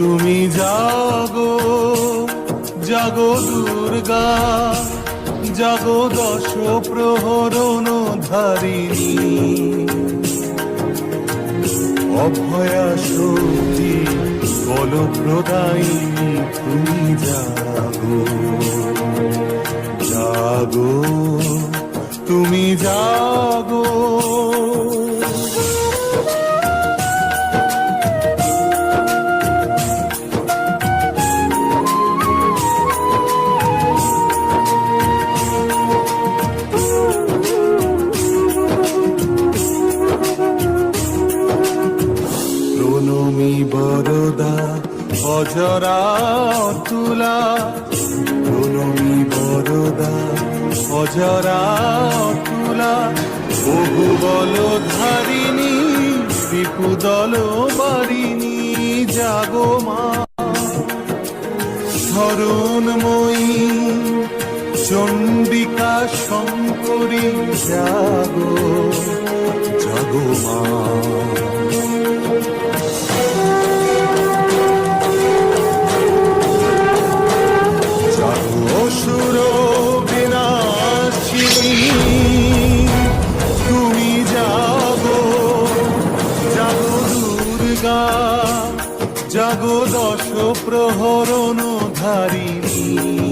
তুমি জাগো জাগো দুর্গা, জাগো দশ প্রহরণ ধারিণী। অভয়া শক্তি বল প্রদায়িনী তুমি জাগো জাগো প্রণমী বরদা, অজরা তুলা। প্রণমী বরদা, অজরা তুলা। বহু বল ধারিণী বিপুদল বারিণী, জাগো মা। ধরণময়ী, চণ্ডিকা শঙ্করী, জাগো জাগো মা। জাগো দশ প্রহরণ ধারিণী।